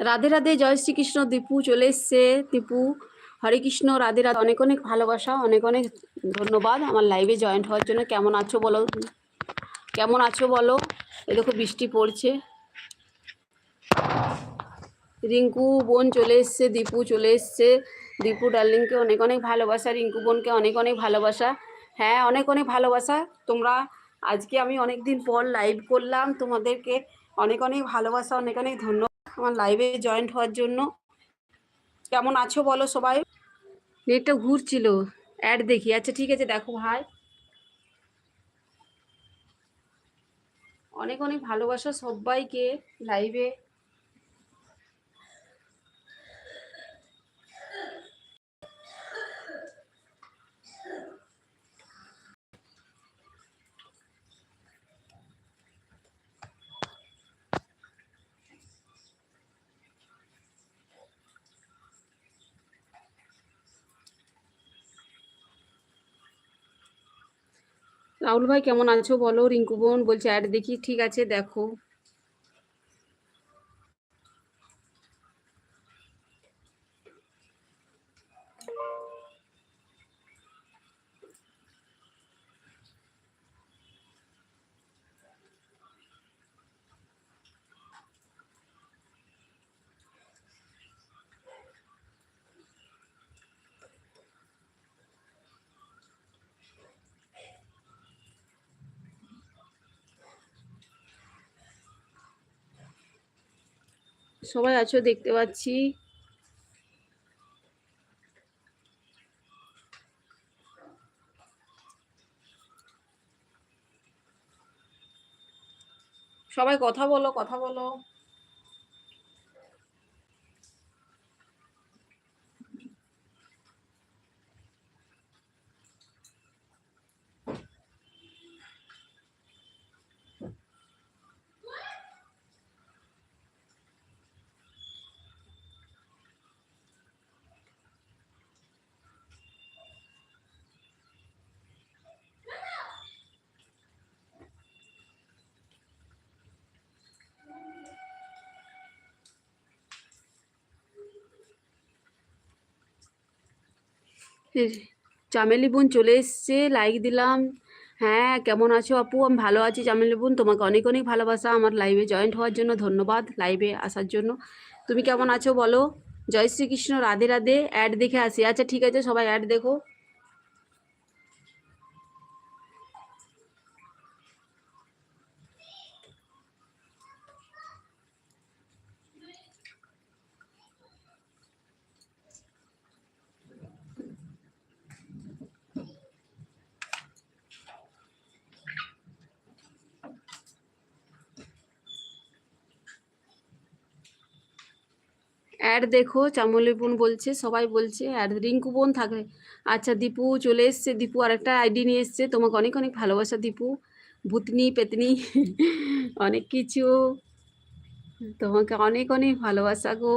রাধে রাধে, জয় শ্রীকৃষ্ণ, দীপু চলে এসছে। দীপু, হরে কৃষ্ণ, রাধে রাধে। অনেক অনেক ভালোবাসা, অনেক অনেক ধন্যবাদ। আমার লাইভে জয়েন্ট হওয়ার জন্য কেমন আছো বলো? কেমন আছো বলো? এ দেখো বৃষ্টি পড়ছে। রিঙ্কু বোন চলে এসছে, দীপু চলে এসছে। দীপু ডার্লিংকে অনেক অনেক ভালোবাসা, রিঙ্কু বোনকে অনেক অনেক ভালোবাসা। হ্যাঁ অনেক অনেক ভালোবাসা। তোমরা আজকে আমি অনেক দিন পর লাইভ করলাম। তোমাদেরকে অনেক অনেক ভালোবাসা, অনেক অনেক ধন্যবাদ। আমার লাইভে জয়েন্ট হওয়ার জন্য। কেমন আছো বলো সবাই? নেটটা ঘুরছিল। অ্যাড দেখি। আচ্ছা ঠিক আছে, দেখো ভাই। অনেক অনেক ভালোবাসা সবাইকে লাইভে রাহুল ভাই কেমন আছো? বলো রিঙ্কু বোন বলছে অ্যাড দেখি ঠিক আছে দেখো। সবাই আছো দেখতে পাচ্ছি। সবাই কথা বলো কথা বলো। চামেলি বোন চলে এসছে লাইক দিলাম। হ্যাঁ কেমন আছো আপু? আমি ভালো আছি চামেলি বোন, তোমাকে অনেক অনেক ভালোবাসা। আমার লাইভে জয়েন্ট হওয়ার জন্য ধন্যবাদ লাইভে আসার জন্য। তুমি কেমন আছো বলো? জয় শ্রীকৃষ্ণ, রাধে রাধে অ্যাড দেখে আসি। আচ্ছা ঠিক আছে, সবাই অ্যাড দেখো। অ্যাড দেখো, চামলি বোন বলছে, সবাই বলছে, অ্যাড রিঙ্কু বোন থাকবে আচ্ছা দীপু চলে এসছে, দীপু আর একটা আইডি নিয়ে এসছে, তোমাকে অনেক অনেক ভালোবাসা দীপু, ভূতনি, পেতনি, অনেক কিছু। তোমাকে অনেক অনেক ভালোবাসা গো।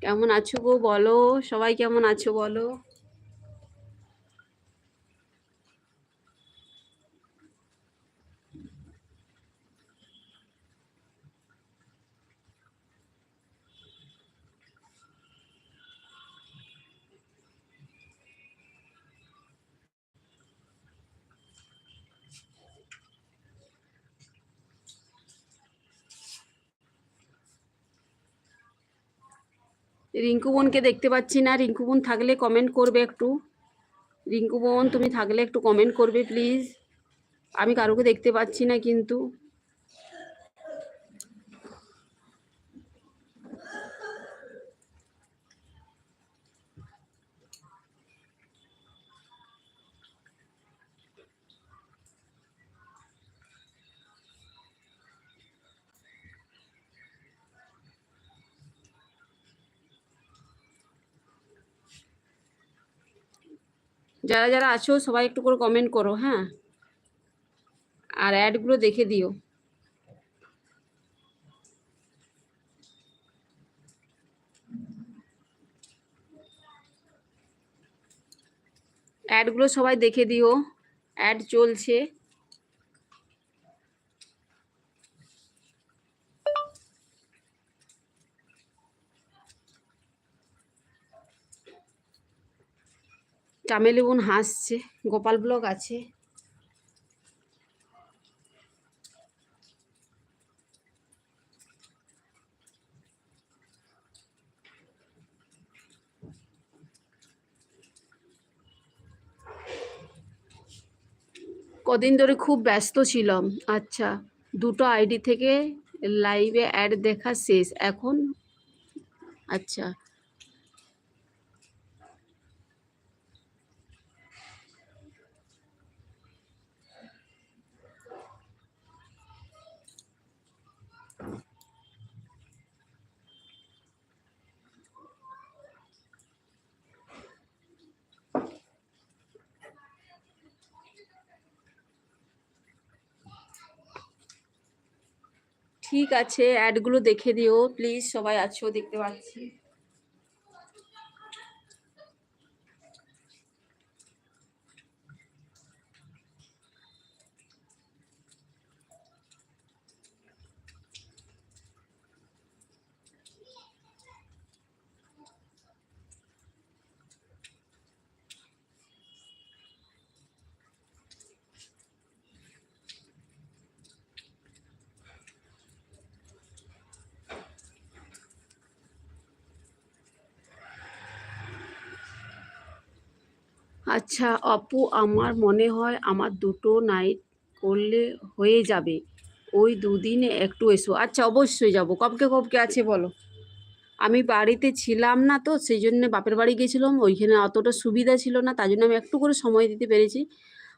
কেমন আছো গো বলো, সবাই কেমন আছো বলো। রিঙ্কু বোনকে দেখতে পাচ্ছি না। রিঙ্কু বোন থাকলে কমেন্ট করবে একটু। রিঙ্কু বোন, তুমি থাকলে একটু কমেন্ট করবে প্লিজ আমি কারোকে দেখতে পাচ্ছি না কিন্তু। যারা যারা আছো, সবাই একটু করে কমেন্ট করো হ্যাঁ? আর অ্যাডগুলো দেখে দিও। অ্যাডগুলো সবাই দেখে দিও। অ্যাড চলছে। চামেলি বোন হাসছে, গোপাল ব্লক আছে। কদিন ধরে খুব ব্যস্ত ছিলাম। আচ্ছা দুটো আইডি থেকে লাইভে অ্যাড দেখা শেষ, এখন? আচ্ছা। ঠিক আছে অ্যাডগুলো দেখে দিও। প্লিজ সবাই আছো দেখতে পাচ্ছি। আচ্ছা অপু, আমার মনে হয় আমার দুটো নাইট করলে হয়ে যাবে। ওই দুদিনে একটু এসো। আচ্ছা অবশ্যই যাব। কবকে কবকে আছে বলো। আমি বাড়িতে ছিলাম না তো সেই জন্য বাপের বাড়ি গেছিলাম। ওইখানে অতটা সুবিধা ছিল না তাই জন্য আমি একটু করে সময় দিতে পেরেছি।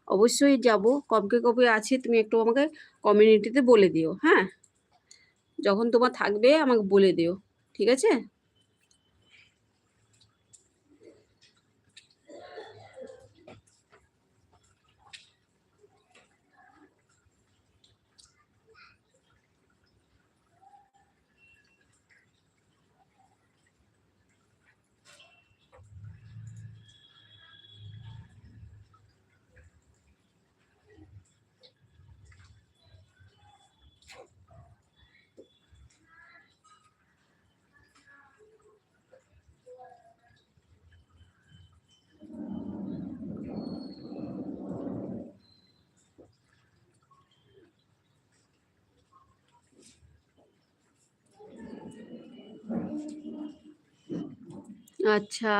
অবশ্যই যাব। কবকে কবে আছে, তুমি একটু আমাকে কমিউনিটিতে বলে দিও হ্যাঁ? যখন তোমার থাকবে, আমাকে বলে দিও। ঠিক আছে? আচ্ছা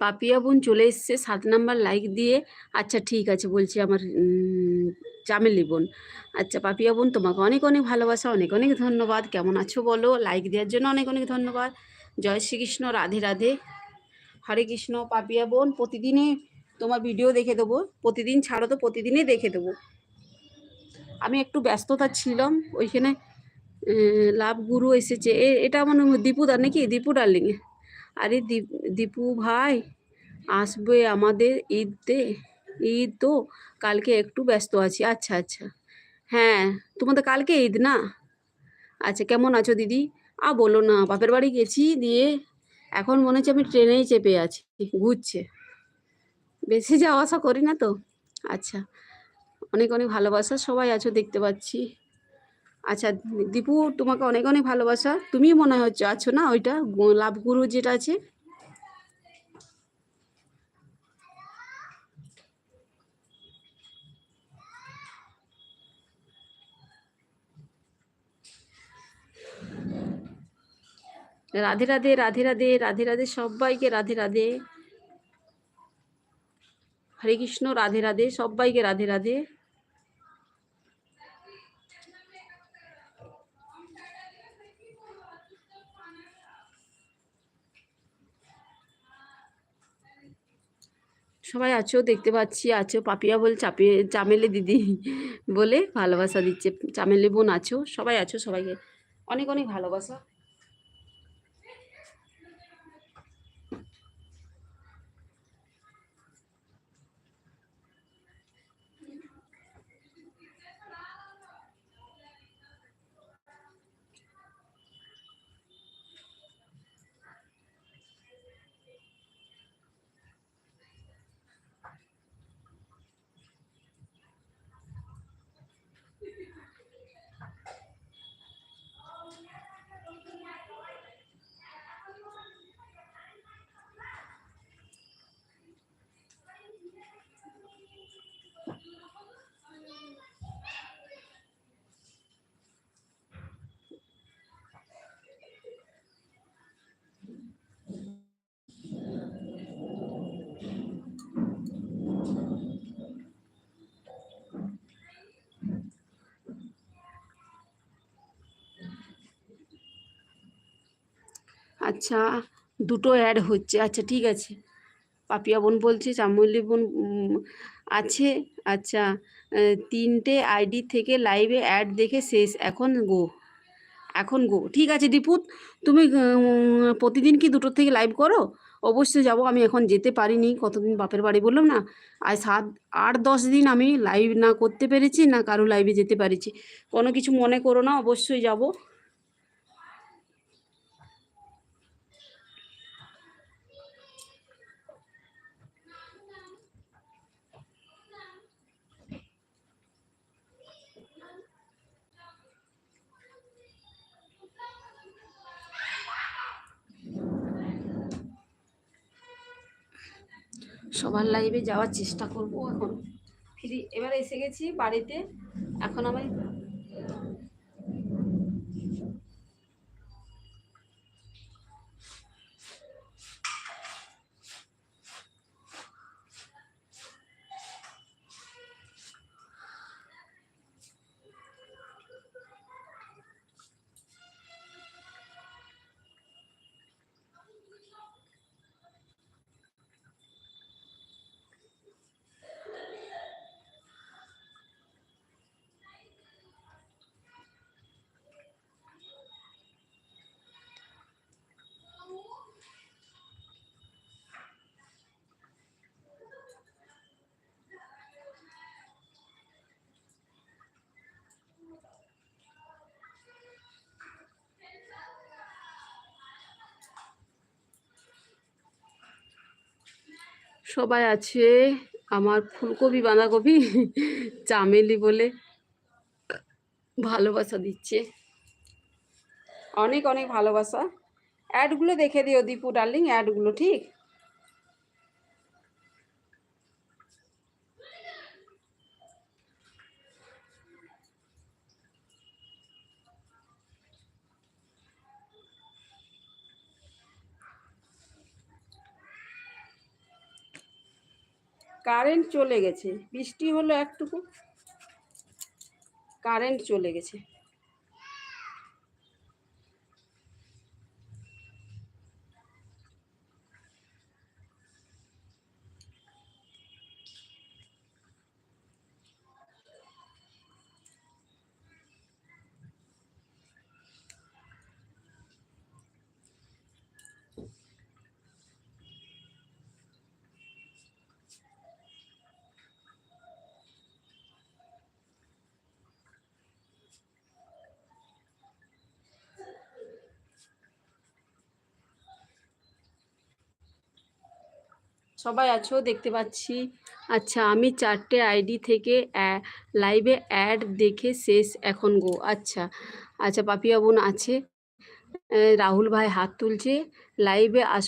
পাপিয়া বোন চলে এসছে সাত নাম্বার লাইক দিয়ে। আচ্ছা ঠিক আছে, বলছি আমার চামেলি বোন। আচ্ছা পাপিয়া বোন, তোমাকে অনেক অনেক ভালোবাসা, অনেক অনেক ধন্যবাদ। কেমন আছো বলো? লাইক দেওয়ার জন্য অনেক অনেক ধন্যবাদ। জয় শ্রীকৃষ্ণ, রাধে রাধে। হরে কৃষ্ণ, পাপিয়া বোন, প্রতিদিনই তোমার ভিডিও দেখে দেবো। প্রতিদিন ছাড়ো তো, প্রতিদিনই দেখে দেবো। আমি একটু ব্যস্ততা ছিলাম, ওইখানে লাভ গুরু এসেছে। এটা আমার দীপুদা নাকি? দীপু ডার্লিং। আরে দীপ ভাই, আসবে আমাদের ঈদে, ঈদ তো কালকে একটু ব্যস্ত আছি। আচ্ছা আচ্ছা। হ্যাঁ তোমাদের কালকে ঈদ না? আচ্ছা কেমন আছো দিদি? আ, বলো না, বাপের বাড়ি গেছি দিয়ে এখন মনে হচ্ছে আমি ট্রেনেই চেপে আছি, ঘুরছে। বেশি যাওয়া আসা করি না তো। আচ্ছা অনেক অনেক ভালোবাসা সবাই আছো, দেখতে পাচ্ছি। আচ্ছা দীপু তোমাকে অনেক অনেক ভালোবাসা। তুমি মনে হচ্ছে আছো না ওইটা? গো- লাভগুরু যেটা আছে? রাধে রাধে রাধে রাধে রাধে রাধে, সবাইকে রাধে রাধে। হরে কৃষ্ণ, রাধে রাধে, সবাইকে রাধে রাধে। সবাই আছো? দেখতে পাচ্ছি, আছো। পাপিয়া বল, চাপিয়ে, চামেলে দিদি বলে ভালোবাসা দিচ্ছে। চামেলে বোন আছো? সবাই আছো সবাইকে। অনেক অনেক ভালোবাসা। আচ্ছা দুটো অ্যাড হচ্ছে। আচ্ছা ঠিক আছে। পাপিয়া বোন বলছে চামলি বোন আছে। আচ্ছা তিনটে আইডি থেকে লাইভে অ্যাড দেখে শেষ। এখন গো এখন গো ঠিক আছে দীপুত তুমি প্রতিদিন কি দুটোর থেকে লাইভ করো? অবশ্যই যাব। আমি এখন যেতে পারিনি। কতদিন বাপের বাড়ি বললাম না? আর সাত, আট, দশ দিন আমি লাইভ না করতে পেরেছি, না কারও লাইভে যেতে পেরেছি। কোনো কিছু মনে করো না, অবশ্যই যাব। সবার লাইভে যাওয়ার চেষ্টা করব এখন। ফিরি এবার এসে গেছি বাড়িতে। এখন আমি সবাই আছে, আমার ফুলকপি, বাঁধাকপি, চামেলি বলে ভালোবাসা দিচ্ছে। অনেক অনেক ভালোবাসা। অ্যাডগুলো দেখে দিও দীপু, ডার্লিং, অ্যাডগুলো, ঠিক? কারেন্ট চলে গেছে। বৃষ্টি হলো একটুকু। কারেন্ট চলে গেছে। সবাই আছো, দেখতে পাচ্ছি। আচ্ছা আমি চারটে আইডি থেকে লাইভে অ্যাড দেখে শেষ এখন গো। আচ্ছা আচ্ছা পাপিয়া বোন আছে। রাহুল ভাই হাত তুলছে। লাইভে আস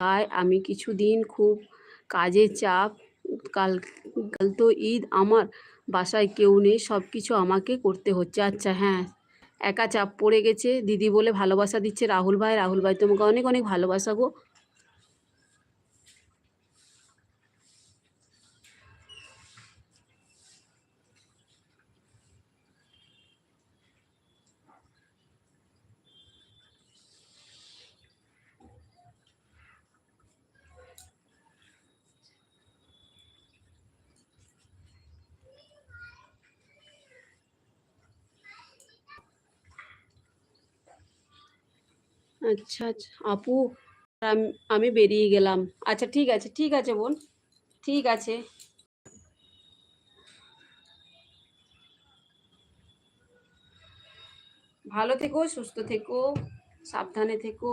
ভাই, আমি কিছুদিন খুব কাজের চাপ। কাল কাল তো ঈদ আমার। বাসায় কেউ নেই সব কিছু আমাকে করতে হচ্ছে। আচ্ছা হ্যাঁ একা চাপ পড়ে গেছে। দিদি বলে ভালোবাসা দিচ্ছে রাহুল ভাই। রাহুল ভাই তোমাকে অনেক অনেক ভালোবাসা গো। আচ্ছা আচ্ছা। আপু, আম- বেরিয়ে গেলাম। আচ্ছা ঠিক আছে ঠিক আছে বোন। ঠিক আছে। ভালো থেকো, সুস্থ থেকো, সাবধানে থেকো।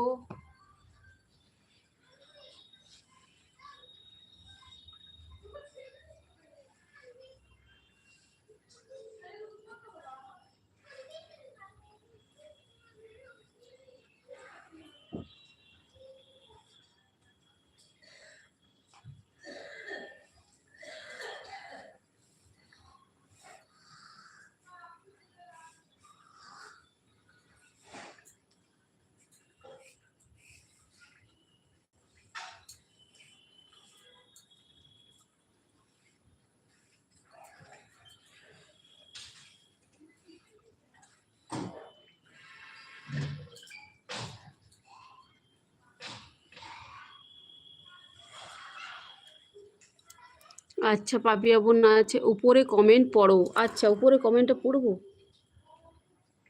আচ্ছা পাপিয়া বোনা আছে, উপরে কমেন্ট পড়ো। আচ্ছা উপরে কমেন্টটা পড়ব?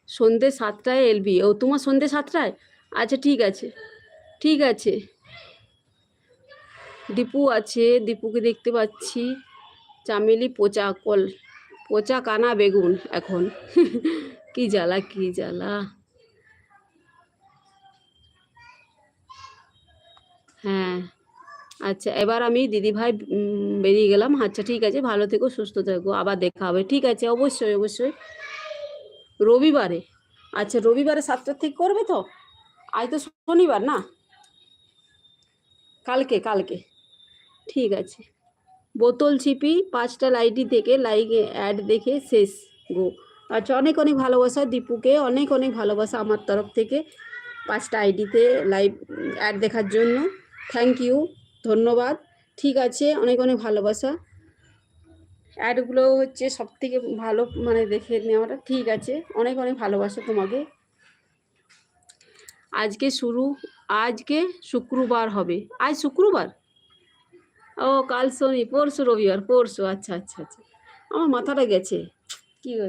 সন্ধ্যে সাতটায় এলবি ও তোমার সন্ধ্যে সাতটায়? আচ্ছা ঠিক আছে ঠিক আছে। দীপু আছে, দীপুকে দেখতে পাচ্ছি। চামেলি পচা কল, পচা কানা বেগুন এখন। কি জ্বালা কি জ্বালা। হ্যাঁ। আচ্ছা এবার আমি দিদিভাই বেরিয়ে গেলাম। আচ্ছা ঠিক আছে, ভালো থেকো, সুস্থ থেকো, আবার দেখা হবে। ঠিক আছে, অবশ্যই অবশ্যই। রবিবারে আচ্ছা রবিবারে সাতটার থেকে করবে তো? আজ তো শনিবার না? কালকে কালকে। ঠিক আছে। বোতল ছিপি, পাঁচটা লাইটি থেকে লাইকে, অ্যাড দেখে, শেষ, গো। আচ্ছা অনেক অনেক ভালোবাসা দীপুকে, অনেক অনেক ভালোবাসা আমার তরফ থেকে পাঁচটা আইডিতে লাইভ অ্যাড দেখার জন্য। Thank you. ধন্যবাদ। ঠিক আছে, অনেক অনেক ভালোবাসা। অ্যাডগুলো হচ্ছে সব থেকে ভালো মানে দেখে নেওয়াটা। ঠিক আছে, অনেক অনেক ভালোবাসা তোমাকে। আজকে শুরু, আজকে শুক্রবার হবে। আজ শুক্রবার? ও, কাল শনি, পরশু রবিবার, পরশু আচ্ছা আচ্ছা আচ্ছা। আমার মাথাটা গেছে। কী